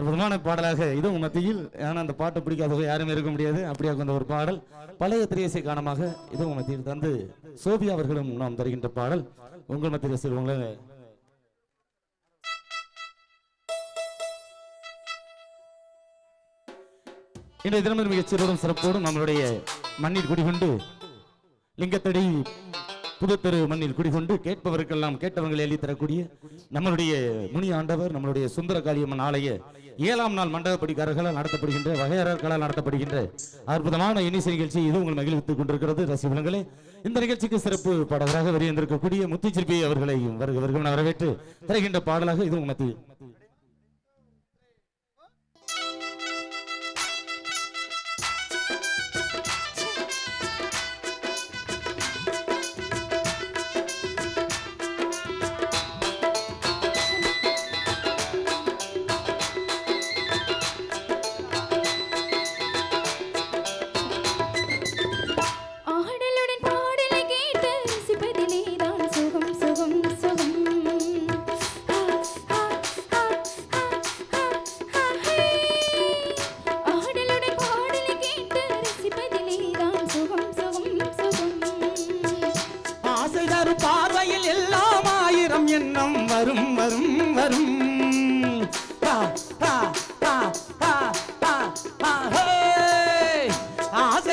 அற்புதமான பாடலாக இதுவும் மத்தியில். ஏன்னா அந்த பாட்டை பிடிக்காதவங்க யாருமே இருக்க முடியாது. அப்படியாக கொண்ட ஒரு பாடல். பழைய திரையசை காரணமாக இதுவும் மத்தியில் தந்து சோபியா அவர்களும் நாம் தருகின்ற பாடல். உங்கள் மத்தியில் செல்வங்களை. இன்றைய தினமும் மிகச் சிறப்பும் சிறப்போடும் நம்மளுடைய மண்ணில் குடிகொண்டு லிங்கத்தடி புதுத்தெரு மண்ணில் குடிகொண்டு கேட்பவருக்கெல்லாம் கேட்டவங்களை எழுதி தரக்கூடிய நம்மளுடைய முனி ஆண்டவர் நம்மளுடைய சுந்தர காளியம்மன் ஆலய ஏழாம் நாள் மண்டபப்படிக்காரர்களால் நடத்தப்படுகின்ற வகையாளர்களால் நடத்தப்படுகின்ற அற்புதமான இனிசை நிகழ்ச்சி இது உங்கள் மகிழ்வித்துக் கொண்டிருக்கிறது. ரசிகர்களே இந்த நிகழ்ச்சிக்கு சிறப்பு பாடகராக வெளியிருந்திருக்கக்கூடிய முத்துச்சிற்பி அவர்களை வருகிறவர்கள் வரவேற்று தருகின்ற பாடலாக இது உங்கள் மத்தியில்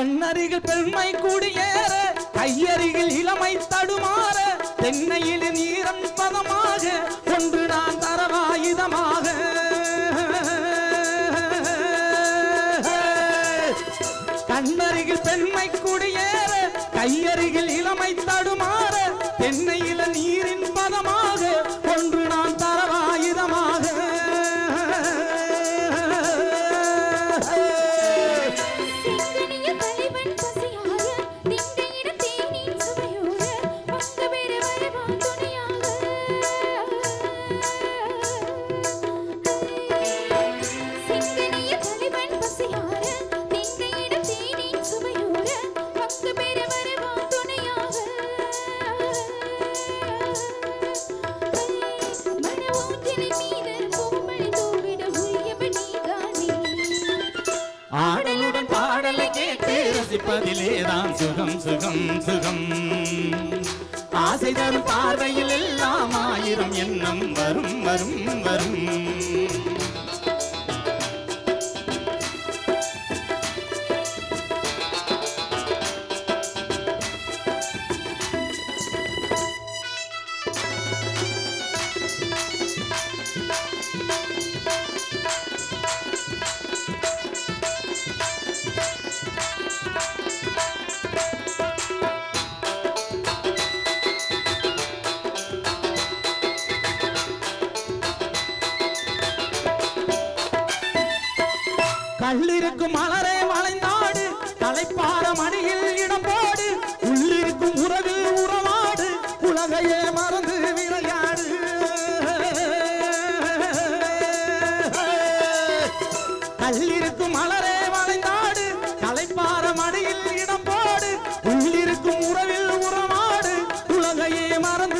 பெண்ணருகில் பெண்மை குடியேற கையருகில் இளமை தடுமாற தென்னையில் நீரம் பதமாக கேட்டு சுகம் சுகம் சுகம். ஆசை தரும் பார்வையில் எல்லாம் ஆயிரம் எண்ணம் வரும் வரும் வரும். கல்லிருக்கும் மலரே வளைந்தாடு தலைப்பார மணியில் இடம் போடு உள்ளிருக்கும் உறவில் உறவாடு உலகையே மறந்து விளையாடு. கல்லிருக்கும் மலரே வளைந்தாடு தலைப்பார மணியில் இடம் போடு உள்ளிருக்கும் உறவில் உறவாடு உலகையே மறந்து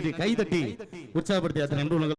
நன்றி கைதட்டி உற்சாகப்படுத்தி அத்தனை நன்றி